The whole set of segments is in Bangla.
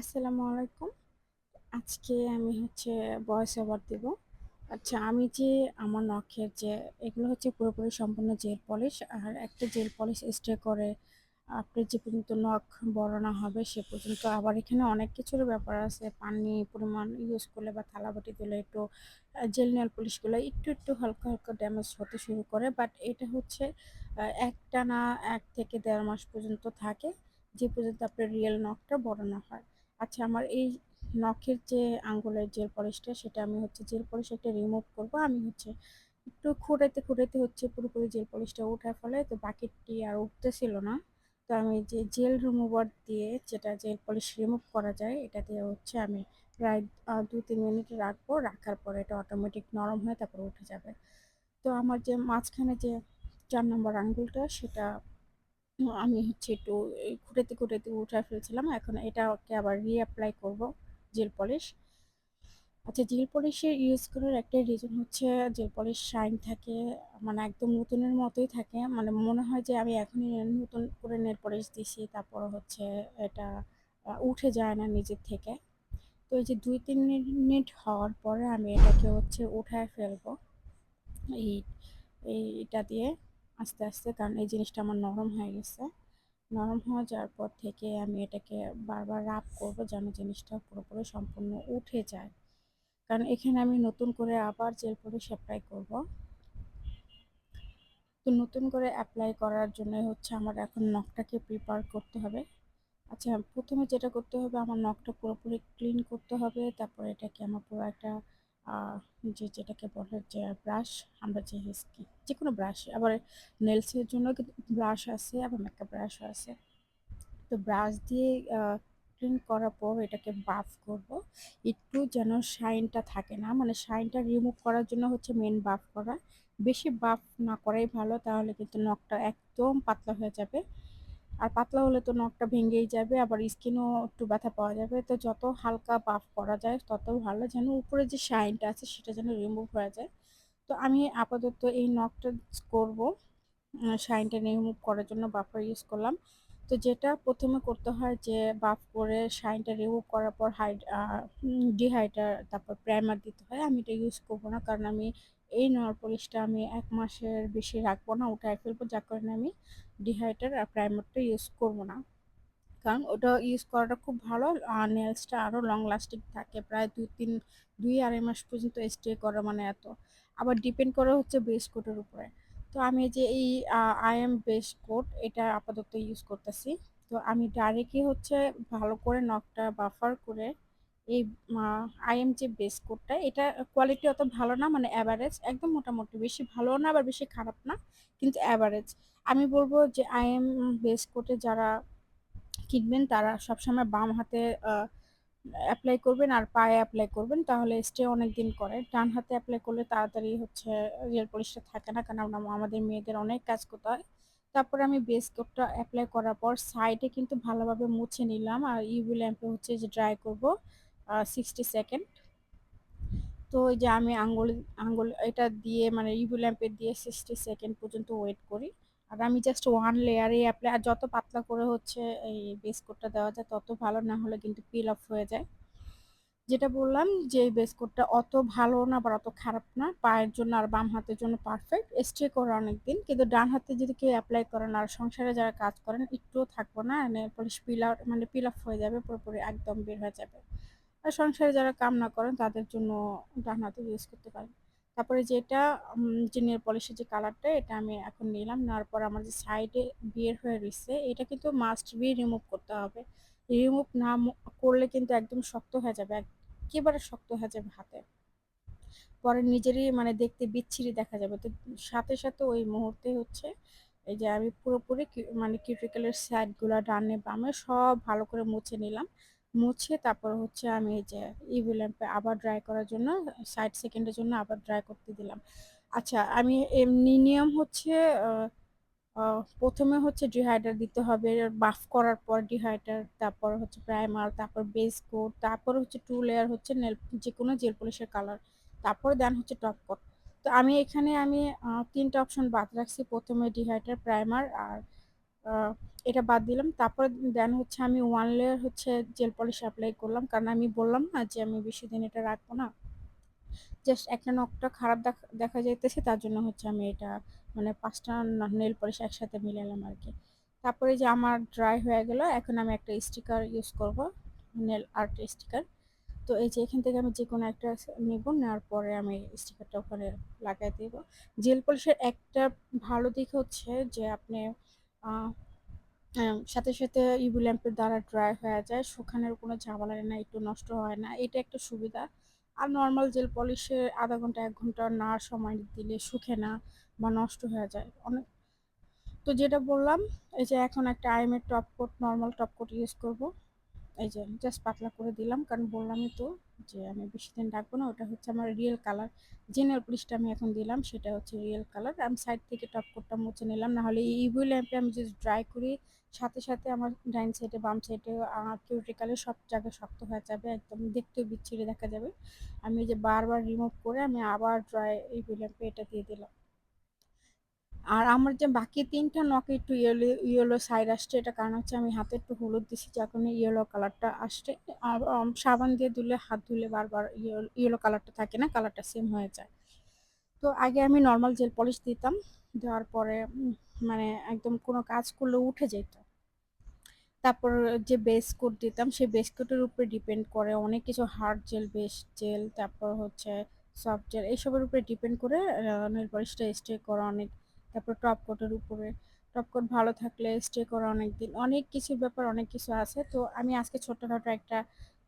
আসসালামু আলাইকুম। আজকে আমি হচ্ছে ভয়েস ওভার দিব। আচ্ছা আমি যে আমার নখের যে এগুলো হচ্ছে পুরোপুরি সম্পূর্ণ জেল পলিশ। আর একটা জেল পলিশ স্টে করে আপনার যে পর্যন্ত নখ বড় না হবে সে পর্যন্ত আবার এখানে অনেক কিছুর ব্যাপার আছে। পানি পরিমাণ ইউজ করলে বা থালাবাটি দিলে একটু জেল নেল পলিশগুলো একটু, একটু হালকা, হালকা ড্যামেজ হতে শুরু করে। বাট এটা হচ্ছে একটা না এক থেকে দেড় মাস পর্যন্ত থাকে। যে পর্যন্ত আপনার রিয়েল নখটা বড় না হয়। আচ্ছা আমার এই নখের যে আঙ্গুলের জেল পলিশটা সেটা আমি হচ্ছে জেল পলিশ একটা রিমুভ করব। আমি হচ্ছে একটু খুঁড়াইতে, খুঁড়াইতে হচ্ছে পুরোপুরি জেল পলিশটা ওঠার ফলে তো বাকিটি আর উঠতেছিল না। তো আমি যে জেল রিমুভার দিয়ে যেটা জেল পলিশ রিমুভ করা যায় এটা দিয়ে হচ্ছে আমি প্রায় দু ২-৩ মিনিট রাখব। রাখার পরে এটা অটোমেটিক নরম হয়ে তারপর উঠে যাবে। তো আমার যে মাঝখানে যে চার নম্বর আঙ্গুলটা সেটা আমি হচ্ছে একটু খুঁটাতে, খুঁটাতে উঠায় ফেলছিলাম। এখন এটাকে আবার রি-এপ্লাই করব জেল পলিশ। আচ্ছা জেল পলিশের ইউজ করার একটা রিজন হচ্ছে জেল পলিশ শাইন থাকে মানে একদম নতুনের মতোই থাকে। মানে মনে হয় যে আমি এখনই নতুন করে নেল পলিশ দিছি তারপর হচ্ছে এটা উঠে যায় না নিজের থেকে। তো এই যে ২-৩ মিনিট হওয়ার পরে আমি এটাকে হচ্ছে উঠায় ফেলব। এই এইটা দিয়ে আস্তে, আস্তে কারণ এই জিনিসটা আমার নরম হয়ে গেছে। নরম হয়ে যাওয়ার পর থেকে আমি এটাকে বারবার রাব করব যেন জিনিসটা পুরোপুরি সম্পূর্ণ উঠে যায়। কারণ এখানে আমি নতুন করে আবার জেল পলিশ এপ্লাই করব। তো নতুন করে অ্যাপ্লাই করার জন্য হচ্ছে আমার এখন নখটাকে প্রিপার করতে হবে। আচ্ছা প্রথমে যেটা করতে হবে আমার নখটা পুরোপুরি ক্লিন করতে হবে। তারপরে এটাকে আমার পুরো একটা যে যেটাকে বলে যে ব্রাশ আমরা যে হিসকি যেকোনো ব্রাশ আবার নেলসের জন্য কিন্তু ব্রাশ আছে, আবার মেকআপ ব্রাশও আছে। তো ব্রাশ দিয়ে ক্লিন করার পর এটাকে বাফ করব। একটু যেন শাইনটা থাকে না। মানে শাইনটা রিমুভ করার জন্য হচ্ছে মেন বাফ করা। বেশি বাফ না করাই ভালো, তাহলে কিন্তু নখটা একদম পাতলা হয়ে যাবে। আর পাতলা হলে তো নখটা ভেঙেই যাবে, আবার স্কিনও একটু ব্যথা পাওয়া যাবে। তো যত হালকা বাফ করা যায়, তত ভালো যেন উপরে যে শাইনটা আছে, সেটা যেন রিমুভ হয়ে যায়। তো আমি আপাতত এই নখটা করব। শাইনটা রিমুভ করার জন্য বাফার ইউজ করলাম। তো যেটা প্রথমে করতে হয় যে বাফ করে শাইনটা রিমুভ করার পর হাইড ডিহাইডার তারপর প্রাইমার দিতে হয়। আমি এটা ইউজ করব না কারণ আমি এই নেল পলিশটা আমি এক মাসের বেশি রাখব না, উঠায় ফেলব। যার কারণে আমি ডিহাইডার আর প্রাইমারটা ইউজ করব না। কারণ ওটা ইউজ করাটা খুব ভালো। আর নেলসটা আরও লং লাস্টিং থাকে। প্রায় ২-৩ ২-২.৫ মাস পর্যন্ত স্টে করে মানে এত। আবার ডিপেন্ড করে হচ্ছে বেস কোটের উপরে। তো আমি যে এই আই এম বেস কোট এটা আপাতত ইউজ করতেছি। তো আমি ডাইরেক্টলি হচ্ছে ভালো করে নখটা বাফার করে এই মা আইএম যে বেস কোটটা এটা কোয়ালিটি অত ভালো না মানে অ্যাভারেজ একদম মোটামুটি বেশি ভালো না, আবার বেশি খারাপ না, কিন্তু অ্যাভারেজ আমি বলব যে আইএম বেস কোটে যারা কিনবেন, তারা সবসময় বাম হাতে আ এপ্লাই করবেন আর পায়ে অ্যাপ্লাই করবেন, তাহলে স্টে অনেক দিন করে। ডান হাতে অ্যাপ্লাই করলে তাড়াতাড়ি হচ্ছে নেল পলিশটা থাকে না। কারণ আমাদের মেয়েদের অনেক কাজ করতে হয়। তারপরে আমি বেস কোটটা অ্যাপ্লাই করার পর সাইডে কিন্তু ভালোভাবে মুছে নিলাম। আর ইউভি ল্যাম্পে হচ্ছে যে ড্রাই করব 60 সেকেন্ড। তো যে আমি আঙ্গুল আঙ্গুল এটা দিয়ে মানে ইউভি ল্যাম্পে দিয়ে 60 সেকেন্ড পর্যন্ত ওয়েট করি। আর আমি জাস্ট 1 লেয়ারে অ্যাপ্লাই আর যত পাতলা করে হচ্ছে এই বেস দেওয়া যায়, তত ভালো না হলে কিন্তু পিল অফ হয়ে যায়। যেটা বললাম যে এই বেস কোটটা অত ভালো না বা অত খারাপ না। পায়ের জন্য আর বাম হাতের জন্য পারফেক্ট। স্টে করে অনেকদিন। কিন্তু ডান হাতে যদি কেউ অ্যাপ্লাই করেন আর সংসারে যারা কাজ করেন, একটুও থাকব না। নেল পলিশ পিল আউট মানে পিল অফ হয়ে যাবে, পুরোপুরি একদম বের হয়ে যাবে। আর সংসারে যারা কাম না করেন, তাদের জন্য ডান হাতে ইউজ করতে পারেন। তারপরে যেটা যে পলিশের যে কালারটা এটা আমি এখন নিলাম। নেওয়ার পর আমার যে সাইডে বিয়ের হয়ে রয়েছে এটা কিন্তু মাস্ট বি রিমুভ করতে হবে। রিমুভ না করলে কিন্তু একদম শক্ত হয়ে যাবে। একেবারে শক্ত হয়ে যাবে হাতে। পরে নিজেরই মানে দেখতে বিচ্ছিরি দেখা যাবে। তো সাথে, সাথে ওই মুহূর্তে হচ্ছে এই যে আমি পুরোপুরি মানে কিউটিকলের সাইডগুলা ডানে বামে সব ভালো করে মুছে নিলাম। মুছে তারপর হচ্ছে আমি এই যে ইউভি ল্যাম্পে আবার ড্রাই করার জন্য ৬০ সেকেন্ডের জন্য আবার ড্রাই করতে দিলাম। আচ্ছা আমি এমনি নিয়ম হচ্ছে আ আ ১ম এ হচ্ছে ডিহাইডার দিতে হবে। বাফ করার পর ডিহাইডার, তারপর হচ্ছে প্রাইমার, তারপর বেস কোট, তারপর হচ্ছে টু লেয়ার হচ্ছে নেল যে কোনো জেল পলিশের কালার। তারপরে দেন হচ্ছে টপ কোট। তো আমি এখানে আমি আ ৩ টা অপশন বাদ রাখছি। ১ম এ ডিহাইডার, প্রাইমার আর এটা বাদ দিলাম। তারপরে দেন হচ্ছে আমি ওয়ান লেয়ার হচ্ছে জেল পলিশ অ্যাপ্লাই করলাম। কারণ আমি বললাম না যে আমি বেশি দিন এটা রাখব না। জাস্ট একটা নখটা খারাপ দেখা যাইতেছে, তার জন্য হচ্ছে আমি এটা মানে পাঁচটা নেল পলিশ একসাথে মিলালাম আর কি তারপরে যে আমার ড্রাই হয়ে গেল, এখন আমি একটা স্টিকার ইউজ করব নেল আর্ট স্টিকার তো এই যে এখান থেকে আমি যে কোনো একটা নেব, নেওয়ার পরে আমি স্টিকারটা ওখানে লাগাই দেব। জেল পলিশের একটা ভালো দিক হচ্ছে যে আপনি সাথে সাথে ইবু ল্যাম্পের দ্বারা ড্রাই হয়ে যায় শুকানোর কোনো ঝামেলা না একটু নষ্ট হয় না। এটা একটা সুবিধা। আর নর্মাল জেল পলিশে আধা ঘণ্টা, এক ঘণ্টা না সময় দিলে শুকে না বা নষ্ট হয়ে যায়। অনেক তো যেটা বললাম, এই যে এখন একটা আইমের top coat normal top coat use করব। এই যে জাস্ট পাতলা করে দিলাম, কারণ বললামই তো যে আমি বেশি দিন রাখব না, ওটা হচ্ছে আমার রিয়েল কালার যে নেল পলিশটা আমি এখন দিলাম, সেটা হচ্ছে রিয়েল কালার আমি সাইড থেকে টপ কোটটা মুছে নিলাম, নাহলে এই ইভি ল্যাম্পে আমি যদি ড্রাই করি, সাথে সাথে আমার ডাইন সাইডে বাম সাইডে কিউরিটিক্যালে সব জায়গায় শক্ত হয়ে যাবে, একদম দেখতেও বিচ্ছিরি দেখা যাবে। আমি যে বারবার রিমুভ করে আমি আবার ড্রাই ইভি ল্যাম্পে এটা দিয়ে দিলাম। আর আমার যে বাকি তিনটা নখে একটু ইয়েলো ইয়েলো সাইড আসছে, এটা কারণ হচ্ছে আমি হাতে একটু হলুদ দিছি, যার কারণে ইয়েলো কালারটা আসছে। আর সাবান দিয়ে ধুলে, হাত ধুলে বারবার ইয়েলো কালারটা থাকে না কালারটা সেম হয়ে যায়। তো আগে আমি নর্মাল জেল পলিশ দিতাম, দেওয়ার পরে মানে একদম কোনো কাজ করলে উঠে যেত। তারপর যে বেস কোট দিতাম, সেই বেস কোটের উপরে ডিপেন্ড করে, অনেক কিছু হার্ড জেল বেস জেল তারপর হচ্ছে সফট জেল এইসবের উপরে ডিপেন্ড করে নেল পলিশটা স্টে করা, অনেক তারপর টপ কোটের উপরে। টপ কোট ভালো থাকলে স্টে করা অনেক দিন অনেক কিছুর ব্যাপার, অনেক কিছু আছে। তো আমি আজকে ছোটখাটো একটা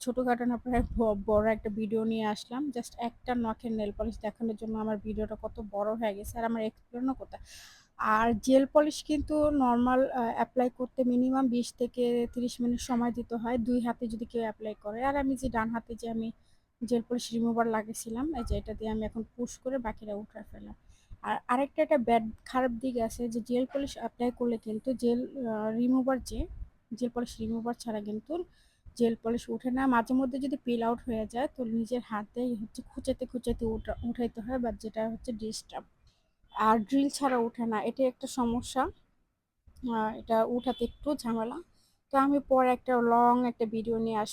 ছোটোখাটো না প্রায় বড় একটা ভিডিও নিয়ে আসলাম। জাস্ট একটা নখের নেল পলিশ দেখানোর জন্য আমার ভিডিওটা কত বড় হয়ে গেছে আর আমার এক্সপ্লেনও করতে। আর জেল পলিশ কিন্তু নর্মাল অ্যাপ্লাই করতে মিনিমাম বিশ থেকে তিরিশ মিনিট সময় দিতে হয়। দুই হাতে যদি কেউ অ্যাপ্লাই করে। আর আমি যে ডান হাতে যে আমি জেল পলিশ রিমুভার লাগিয়েছিলাম এই যে এটা দিয়ে আমি এখন পুশ করে বাকিরা উঠে ফেলাম আর আরেকটা একটা ব্যাড খারাপ দিক আছে যে জেল পলিশ অ্যাপ্লাই করলে কিন্তু জেল রিমুভার যে জেল পলিশ রিমুভার ছাড়া কিন্তু জেল পলিশ উঠে না। মাঝে মধ্যে যদি পিল আউট হয়ে যায় তো নিজের হাতে হচ্ছে খুঁচাতে খুঁচাতে উঠা, উঠাইতে হয় বা যেটা হচ্ছে ডিস্টার্ব আর ড্রিল ছাড়া ওঠে না এটা একটা সমস্যা। এটা উঠাতে একটু ঝামেলা। তো আমি পরে একটা লং একটা ভিডিও নিয়ে আসব